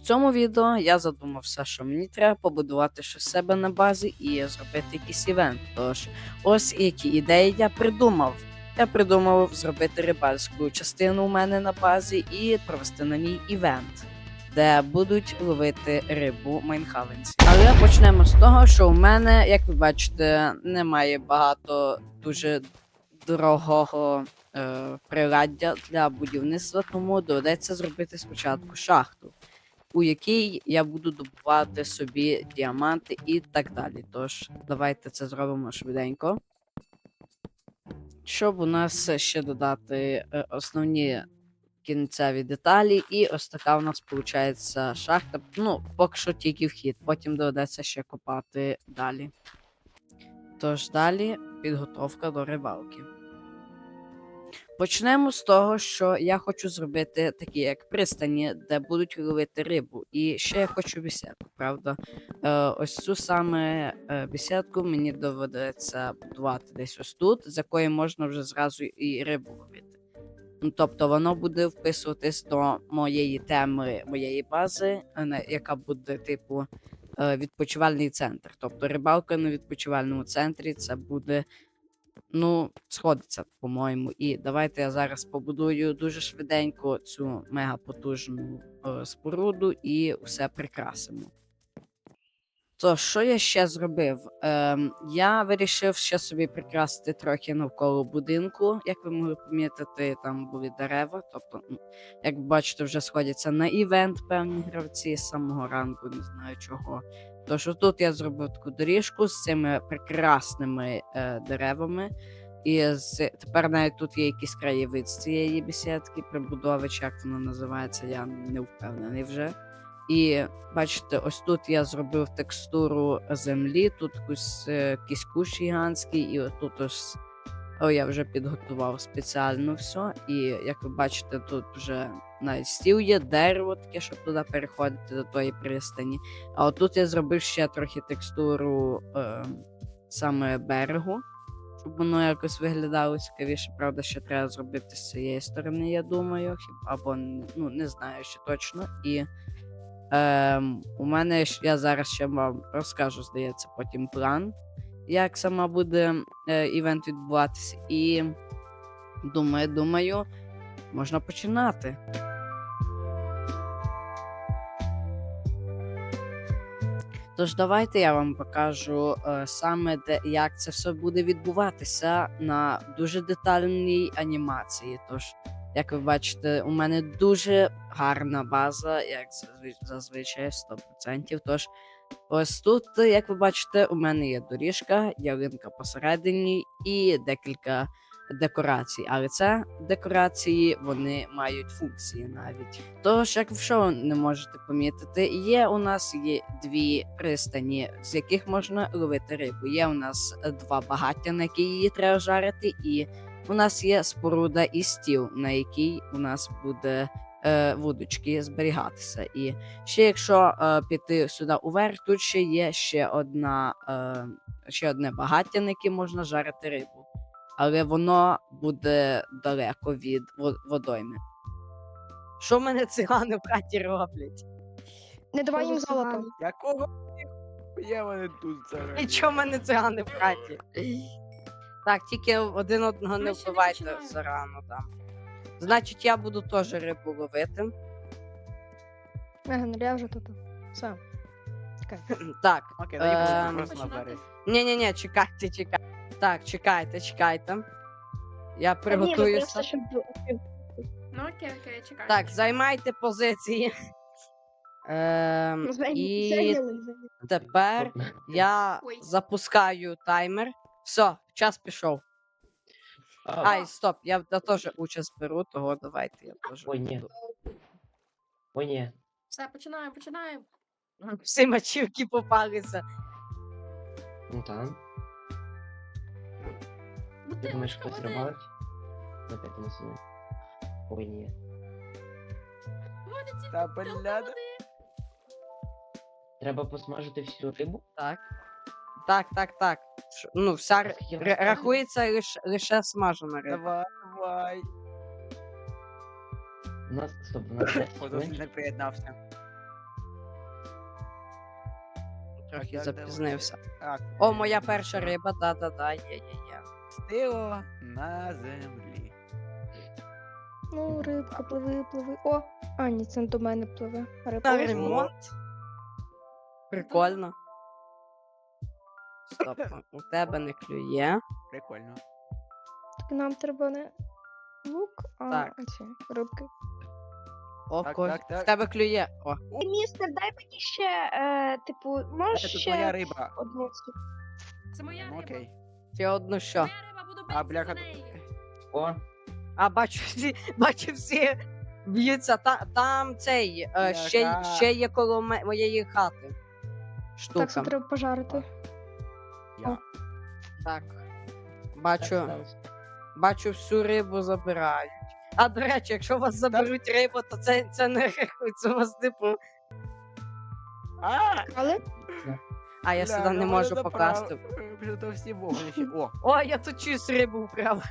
У цьому відео я задумався, що мені треба побудувати щось себе на базі і зробити якийсь івент. Тож, ось які ідеї я придумав. Я придумав зробити рибальську частину у мене на базі і провести на ній івент, де будуть ловити рибу майнхавенці. Але почнемо з того, що у мене, як ви бачите, немає багато дуже дорогого е, приладдя для будівництва, тому доведеться зробити спочатку шахту, у якій я буду добувати собі діаманти і так далі. Тож, давайте це зробимо швиденько. Щоб у нас ще додати е, основні кінцеві деталі, і ось така у нас виходить шахта. Ну, поки що тільки вхід, потім доведеться ще копати далі. Тож далі підготовка до рибалки. Почнемо з того, що я хочу зробити такі, як пристані, де будуть ловити рибу. І ще я хочу бесідку, правда. Е, ось цю саме е, бесідку мені доведеться будувати десь ось тут, з якої можна вже зразу і рибу ловити. Ну, тобто воно буде вписуватись до моєї теми, моєї бази, яка буде, типу, е, відпочивальний центр. Тобто рибалка на відпочивальному центрі це буде Ну, сходиться, по-моєму. І давайте я зараз побудую дуже швиденько цю мегапотужну е, споруду і все прикрасимо. То, що я ще зробив? Ем, я вирішив ще собі прикрасити трохи навколо будинку. Як ви могли помітити, там були дерева. Тобто, як бачите, вже сходяться на івент певні гравці з самого ранку, не знаю чого. Тож тут я зробив таку доріжку з цими прекрасними е, деревами. І з... тепер навіть тут є якийсь краєвид з цієї бесідки, прибудови, чи як воно називається, я не впевнений вже. І бачите, ось тут я зробив текстуру землі, тут е, якийсь кущ гігантський, і отут ось. О, я вже підготував спеціально все. І як ви бачите, тут вже навіть стіл є, дерево таке, щоб туди переходити до тої пристані. А отут я зробив ще трохи текстуру е, саме берегу, щоб воно якось виглядало цікавіше. Правда, ще треба зробити з цієї сторони, я думаю, або ну, не знаю ще точно. І е, у мене я зараз ще вам розкажу, здається, потім план, як сама буде е, івент відбуватися. І думаю, думаю, можна починати. Тож давайте я вам покажу е, саме де як це все буде відбуватися на дуже детальній анімації. Тож, як ви бачите, у мене дуже гарна база, як зазви- зазвичай 100%. Тож, ось тут, як ви бачите, у мене є доріжка, ялинка посередині і декілька декорацій. Але це декорації вони мають функції навіть. Тож, як ви не можете помітити, є у нас є дві пристані, з яких можна ловити рибу. Є у нас два багаття, на які її треба жарити, і у нас є споруда і стіл, на якій у нас буде. е, Вудочки зберігатися. І ще якщо е, піти сюди уверх, тут ще є ще одна е, ще одне багаття, на яке можна жарити рибу. Але воно буде далеко від во- водойми. Що в мене цигани в хаті роблять? Не давай їм золото. Якого є вони тут зараз? І чого в мене цигани в хаті? Так, тільки один одного не вбивайте зарано там. Значить, я буду теж рибу ловити. Меган, я вже тут. Все. Чекай. Так, Окей, Ем, тоді просто Починати? набери. ні, ні, ні, чекайте, чекайте. Так, чекайте, чекайте. Я приготуюся. просто щоб... Ну окей, окей, чекай. Так, займайте позиції. Ем, Ну, і тепер я Ой. запускаю таймер. Все, час пішов. Ай, стоп, я я теж участь беру, того давайте я теж. Ой, ні. Ой, ні. Все, починаємо, починаємо. Всі мачівки попалися. Ну так. Ти думаєш, хтось рибалить? Опять не сюди. Ой, ні. Води ці Та бутилка води. Треба посмажити всю рибу? Так. Так, так, так. Ш- Ну, вся р- р- рахується лише, лише смажена риба. Давай, давай. У нас, стоп, у нас 10 Подожди, хвилин. не приєднався. трохи запізнився. Так. О, моя перша риба, да-да-да, є-є-є. Стило на землі. Ну, рибка, пливи, пливи. О! А, ні, це до мене пливе. Рибка. ремонт. Прикольно. Стоп, у тебе не клює. Прикольно. Так нам треба не лук, а Так. ці рибки. О, Так, так, так. в тебе клює. О, Містер, дай мені ще, е, типу, можеш Це твоя риба. одну цю. Це моя Ну, риба. Окей. Ще одну що? А, бляха. О, А бачу, всі, бачу, всі б'ються. Та, там цей е, ще, ще є коло ме- моєї хати. Штука. Так, це треба пожарити. Я. Так. так Бачу, бачу, всю рибу забирають. А до речі, якщо у вас заберуть рибу, то це, це не рахується у вас типу. А! Але А я Бля, сюди не ну можу покласти. заправ- Вже то всі вогнищі. О, О, я тут чиюсь рибу вкрав.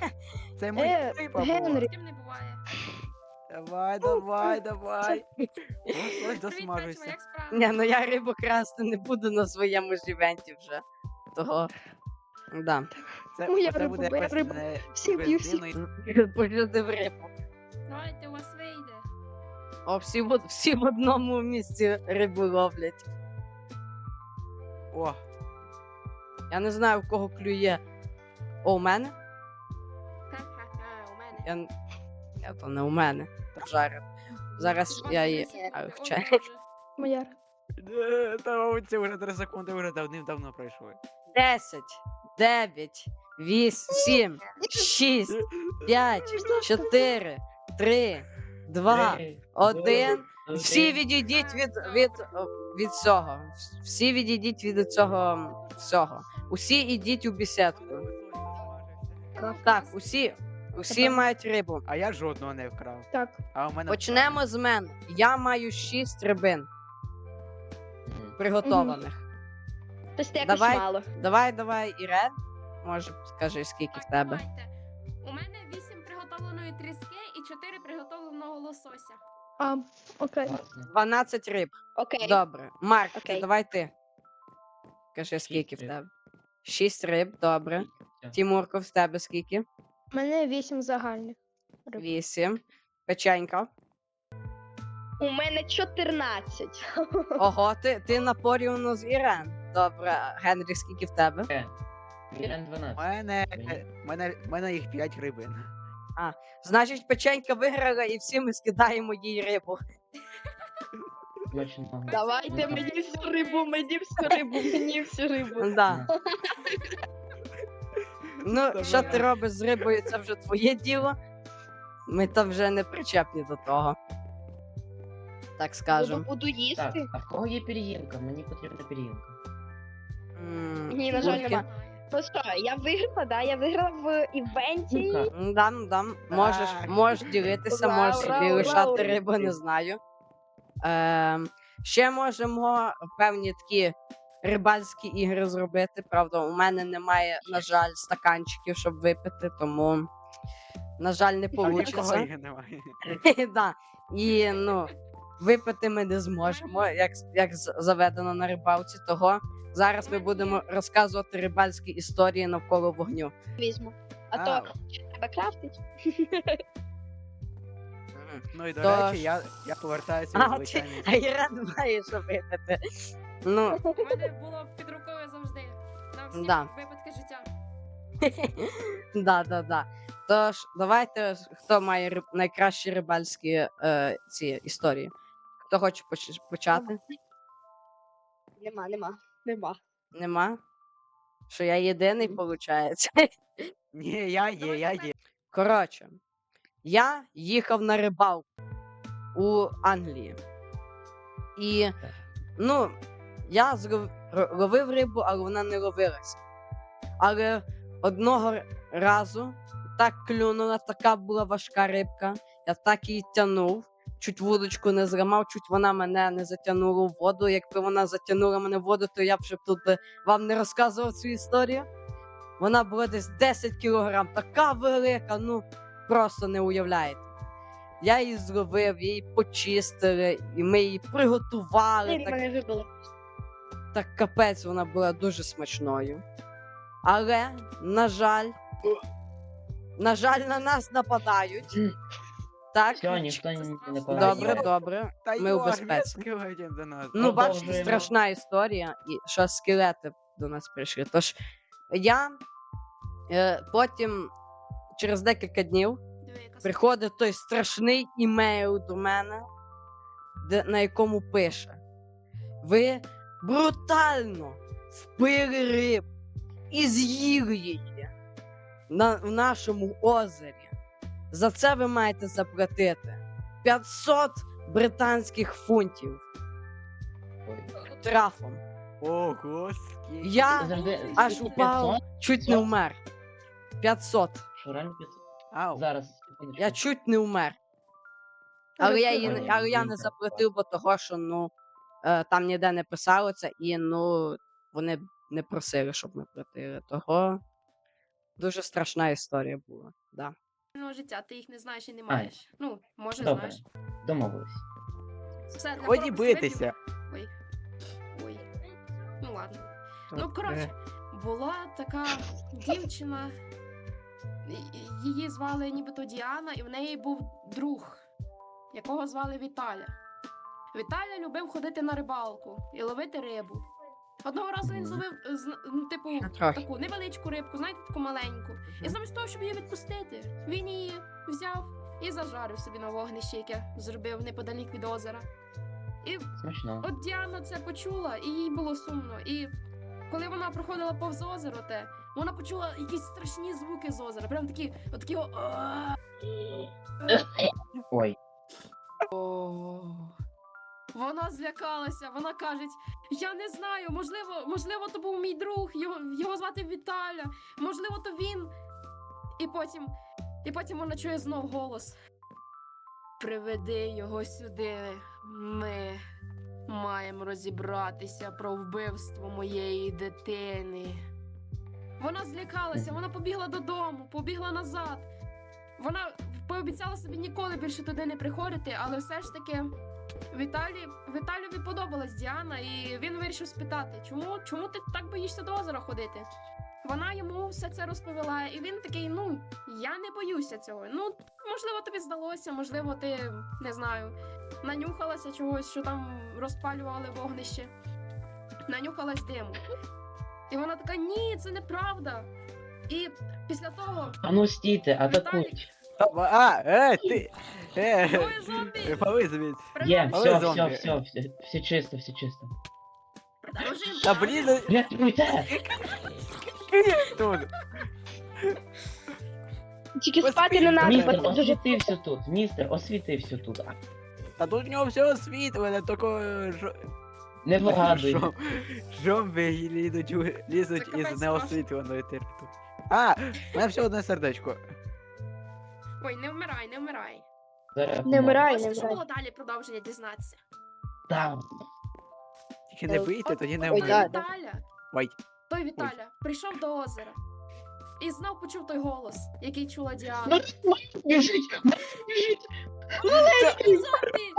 це моя Е, риба була. Генрі. З не буває. Давай, давай, давай. Ось, ось Привіт, досмажуйся. як справи? Ні, ну я рибу красти не буду на своєму ж івенті вже. Того. Да. Це, Моя це риба, буде моя якось риба. не Всі б'ю, всі. бездивно і- Пожадив рибу. Давайте, у вас вийде. О, всі в, од- всі в одному місці рибу ловлять. О, Я не знаю, в кого клює. О, у мене? У мене. Я, я то не у мене. Жарю. Зараз я три її. А, моя. е, та мабуть, це вже 3 секунди вже давним-давно пройшли. 10, 9, 8, 7, 6, 5, 4, 3, 2, Три, 1. два, Всі відійдіть від, від, від цього. Всі відійдіть від цього всього. Усі йдіть у бесідку. Так, усі, усі мають рибу. А я жодного не вкрав. Так. А у мене Почнемо з мене. Я маю 6 рибин приготованих. Тобто якось Давай. мало. Давай, давай, Ірен. Може, скажи, скільки в тебе. Давайте. У мене 8 приготовленої тріски 4 приготовленого лосося. А, окей. 12 риб. Окей. Добре. Марк, Окей. давай ти. Кажи, скільки в риб. тебе. 6 риб, добре. Тімурко, в тебе скільки? У мене вісім загальних. Риб. 8. Печенька. У мене 14. Ого, ти, ти на порівну з Ірен. Добре, Генрі, скільки в тебе? Е, Ірен У мене, мене, мене їх 5 рибин. Значить, печенька виграла і всі ми скидаємо їй рибу. Давайте мені всю рибу, мені всю рибу, мені всю рибу. Да. Ну, Добре. що ти робиш з рибою, це вже твоє діло. Ми там вже не причепні до того. Так скажем. Буду Так, їсти. а в кого є пір'їнка? Мені потрібна пір'їнка. М, Ні, на жаль, нема. Ну що, я виграла, да? Я виграла в івенті. М, Дам, дам. Можеш, можеш ділитися, Ура, можеш ура, собі ура, лишати ура. рибу, не знаю. Ем, ще можемо певні такі рибальські ігри зробити. Правда, у мене немає, на жаль, стаканчиків, щоб випити, тому, на жаль, не нікого вийде. їх немає. да. І ну, випити ми не зможемо, як, як з- заведено на рибалці. Того зараз ми будемо розказувати рибальські історії навколо вогню. Візьму. А А, то треба крафтить. Ну і до Тож- речі, я, я повертаюся ти, звичайний. а Ірен має що випити. Ну, У мене було під рукою завжди. На всі Да. випадки життя. да, да, да. Тож, давайте, хто має риб... найкращі рибальські е, ці історії. Хто хоче поч- почати? Нема, нема, нема. Нема? Що я єдиний, виходить. Ні, я є, я є. Коротше, я їхав на рибалку у Англії. І, ну, я р- ловив рибу, але вона не ловилася. Але одного р- разу так клюнула, така була важка рибка. Я так її тягнув, чуть вудочку не зламав, чуть вона мене не затягнула в воду. Якби вона затягнула мене в воду, то я б вже тут би вам не розказував цю історію. Вона була десь 10 кілограм, така велика, ну просто не уявляєте. Я її зловив, її почистили, і ми її приготували. Так, мене вибило. так капець вона була дуже смачною. Але, на жаль, на жаль, на нас нападають. Так, Все, ніхто не страшно. добре, добре. Та Ми у безпеці. скелетів до нас. Ну, бачите, Продовжуємо. страшна історія, і що скелети до нас прийшли. Тож я е, потім, через декілька днів, Диви, яка приходить той страшний імейл до мене, де, на якому пише: Ви брутально впили риб і з'їли її на, в нашому озері. За це ви маєте заплатити 500 британських фунтів трафом. Ого, скільки. Я Завжди аж скільки? упав, 500? чуть не вмер. 500. Що реально 500? Ау. Зараз. Я чуть не вмер. Але я, її, не- але я не заплатив, бо того, що ну, е, там ніде не писало це, і ну, вони не просили, щоб ми платили. Того дуже страшна історія була. Да. Реального життя, ти їх не знаєш і не маєш. Ну, може, Добре. знаєш. Домовились. Все, для битися. Ой. Ой. Ну ладно. Ну, коротше, була така дівчина, і- її звали нібито Діана, і в неї був друг, якого звали Віталя. Віталя любив ходити на рибалку і ловити рибу. Одного разу він зловив, е, зна- ну, типу, таку невеличку рибку, знаєте, таку маленьку. І замість того, щоб її відпустити, він її взяв і зажарив собі на вогнище, яке зробив неподалік від озера. І Смачно. От Діана це почула, і їй було сумно. І коли вона проходила повз озеро, те, вона почула якісь страшні звуки з озера. Прям такі, от такі. о- Ой. О. Вона злякалася, вона каже: Я не знаю, можливо, можливо, то був мій друг, його, його звати Віталя, можливо, то він. І потім, і потім вона чує знов голос. Приведи його сюди. Ми маємо розібратися про вбивство моєї дитини. Вона злякалася, вона побігла додому, побігла назад. Вона пообіцяла собі ніколи більше туди не приходити, але все ж таки Віталі, Віталію подобалась Діана, і він вирішив спитати, чому, чому ти так боїшся до озера ходити? Вона йому все це розповіла, і він такий: ну, я не боюся цього. Ну, можливо, тобі здалося, можливо, ти не знаю, нанюхалася чогось, що там розпалювали вогнище, нанюхалась диму. І вона така: ні, це неправда. І після того А ну стійте, атакують. А, е, ти. Е, двоє зомбі. Є, приносять Але все, все, зомбі. все, все, все чисто, все чисто. режим. Та блін, ну, скільки тут. Тільки спати не надо, Містер, бо це дуже освітився тут. Містер, освітився тут. А, Та тут в нього все освітлене, тільки жо- Не вигадуй. жом- Жомби лізуть, у- лізуть Це із неосвітленої території. А, у мене все одне сердечко. Ой, не вмирай, не вмирай. Зараз Не вмирай, не Хочете, щоб вмирай. було далі продовження дізнатися? Там. Тільки не Е, бийте, тоді не ой, Той да. Віталя, Ой. той Віталя прийшов до озера і знов почув той голос, який чула Ну, Діана. біжить, біжить. Зомбі!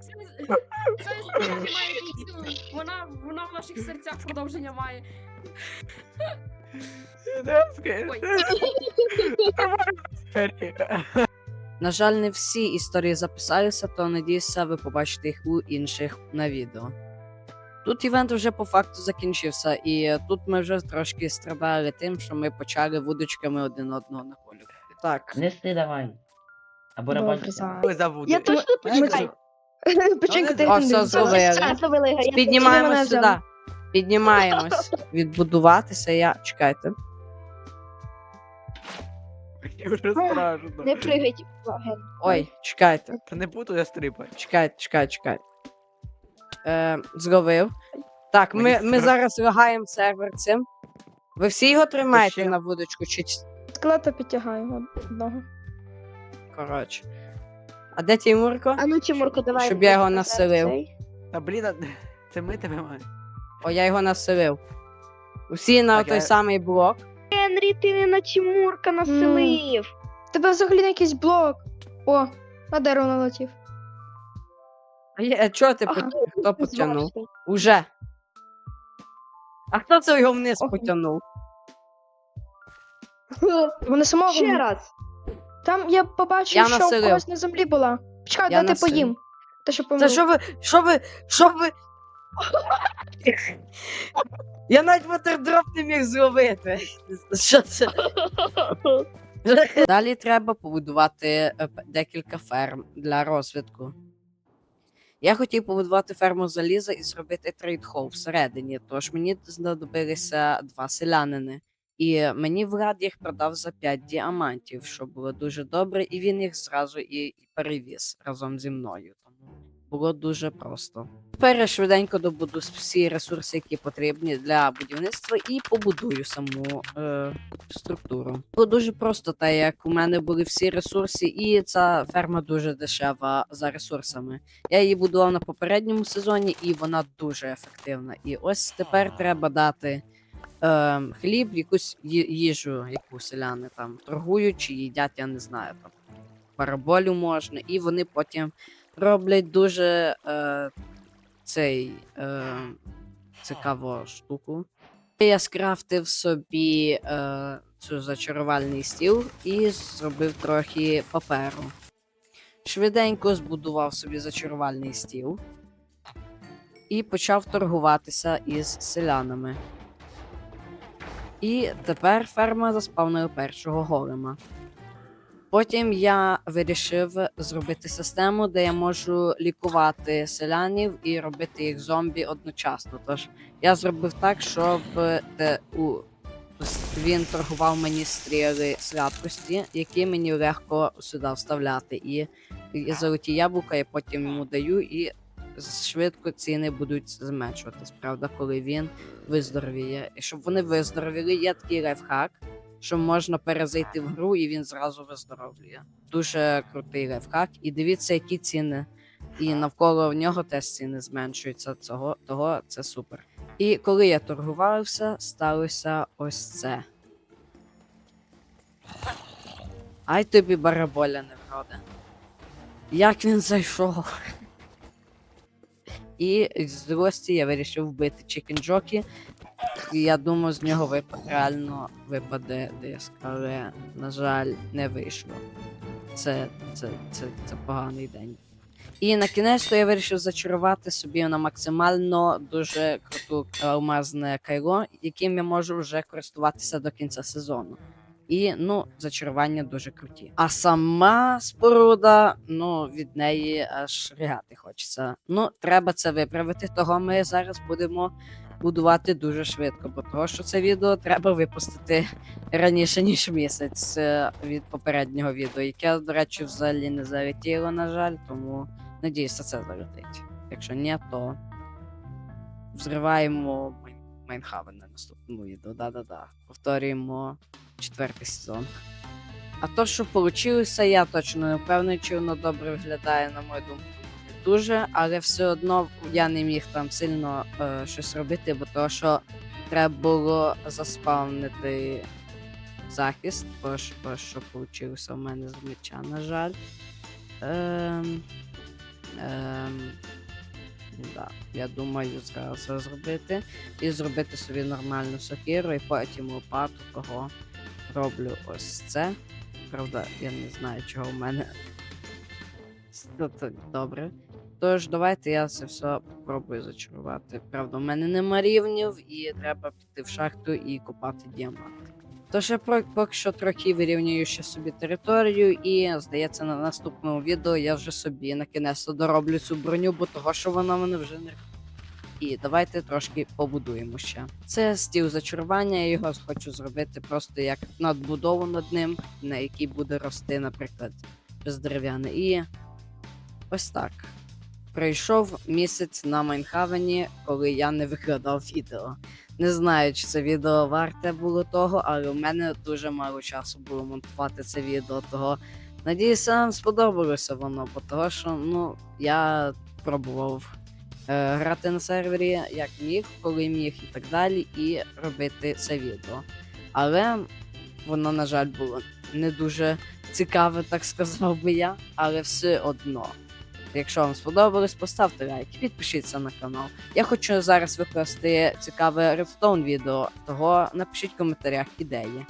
Це- Це історія має кінцю. Вона, вона в наших серцях продовження має. Ой. На жаль, не всі історії записалися, то надіюся, ви побачите їх у інших на відео. Тут івент вже по факту закінчився, і тут ми вже трошки страдали тим, що ми почали вудочками один одного наколювати. Так, Нести давай. Або рабанься. Ви забули. Я точно почекай. Почекай, ти все, зловили. Піднімаємось сюди. Піднімаємось. Відбудуватися. Я. Чекайте. Вже страшно. Не пригайте. Ген. Ой, чекайте. Та не буду я стрибати. Чекайте, чекайте, чекайте. Е, зловив. Так, ми, Мені ми страшно. зараз лагаємо сервер цим. Ви всі його тримаєте ще- на вудочку, чи ч- Скелета підтягаю одного. коротше. А де Тімурко? А ну, Тимурко, давай. Щоб я його населив. цей. Та блін, а- це ми тебе маємо. О, я його населив. Усі на Так, той я- самий блок. Генрі, ти не на Тимурка населив. Тебе взагалі на якийсь блок. О, на дерево налетів. А я, чого ти Ага. хто потягнув? Уже. А хто це його вниз Ох. потягнув? Вони самого. Ще раз. Там я побачив, Я що населив. у когось на землі була. Чекай, Я дайте поїм. Те, що Це помру. що ви. Що ви. Що ви. Я навіть ватердроп не міг зловити. Що це? Далі треба побудувати е, декілька ферм для розвитку. Я хотів побудувати ферму заліза і зробити трейдхол всередині, тож мені знадобилися два селянини. І мені Влад їх продав за 5 діамантів, що було дуже добре, і він їх зразу і перевіз разом зі мною. Було дуже просто. Тепер я швиденько добуду всі ресурси, які потрібні для будівництва, і побудую саму е, структуру. Було дуже просто, так як у мене були всі ресурси, і ця ферма дуже дешева за ресурсами. Я її будував на попередньому сезоні, і вона дуже ефективна. І ось тепер треба дати е, хліб, якусь їжу, яку селяни там торгують чи їдять, я не знаю. Там параболю можна, і вони потім роблять дуже е, цей е, цікаву штуку. Я скрафтив собі е, цю зачарувальний стіл і зробив трохи паперу. Швиденько збудував собі зачарувальний стіл і почав торгуватися із селянами. І тепер ферма заспавнила першого голема. Потім я вирішив зробити систему, де я можу лікувати селянів і робити їх зомбі одночасно. Тож я зробив так, щоб де у він торгував мені стріли святкості, які мені легко сюди вставляти. І, і золоті яблука я потім йому даю, і швидко ціни будуть зменшуватись. Правда, коли він виздоровіє. І щоб вони виздоровіли, є такий лайфхак, що можна перезайти в гру і він зразу виздоровлює. Дуже крутий лайфхак. І дивіться, які ціни. І навколо нього теж ціни зменшуються. Цього того це супер. І коли я торгувався, сталося ось це. Ай тобі бараболя не вроде. Як він зайшов? І з злості я вирішив вбити Чікен Джокі. Я думаю, з нього вип... реально випаде диск, але, на жаль, не вийшло. Це, це, це, це поганий день. І на кінець я вирішив зачарувати собі на максимально дуже круту алмазне кайло, яким я можу вже користуватися до кінця сезону. І ну, зачарування дуже круті. А сама споруда, ну, від неї аж ригати хочеться. Ну, треба це виправити, того ми зараз будемо будувати дуже швидко, бо того, що це відео треба випустити раніше, ніж місяць е, від попереднього відео, яке, до речі, взагалі не залетіло, на жаль, тому надіюся, це залетить. Якщо ні, то взриваємо Майн- Майнхавен на наступному відео. Да-да-да. Повторюємо четвертий сезон. А то, що вийшло, я точно не впевнений, чи воно добре виглядає, на мою думку. Дуже, але все одно я не міг там сильно е, щось робити, бо то, що треба було заспавнити захист, бо ж- бо що вийшло в мене з меча, на жаль. Ем, ем, да, я думаю, зараз це зробити. І зробити собі нормальну сокиру, і потім лопату того роблю ось це. Правда, я не знаю, чого в мене. Ну, добре. Тож, давайте я це все попробую зачарувати. Правда, в мене нема рівнів, і треба піти в шахту і копати діаманти. Тож я поки що трохи вирівнюю ще собі територію, і здається, на наступному відео я вже собі накінець дороблю цю броню, бо того, що вона мене вже не. І давайте трошки побудуємо ще. Це стіл зачарування, я його хочу зробити просто як надбудову над ним, на якій буде рости, наприклад, бездерев'яне. І ось так. Пройшов місяць на Майнхавені, коли я не викладав відео. Не знаю, чи це відео варте було того, але у мене дуже мало часу було монтувати це відео. Того надіюся, вам сподобалося воно, бо того, що ну, я пробував грати на сервері як міг, коли міг і так далі, і робити це відео. Але воно, на жаль, було не дуже цікаве, так сказав би я, але все одно. Якщо вам сподобалось, поставте лайк, і підпишіться на канал. Я хочу зараз викласти цікаве редстоун відео, того напишіть в коментарях ідеї.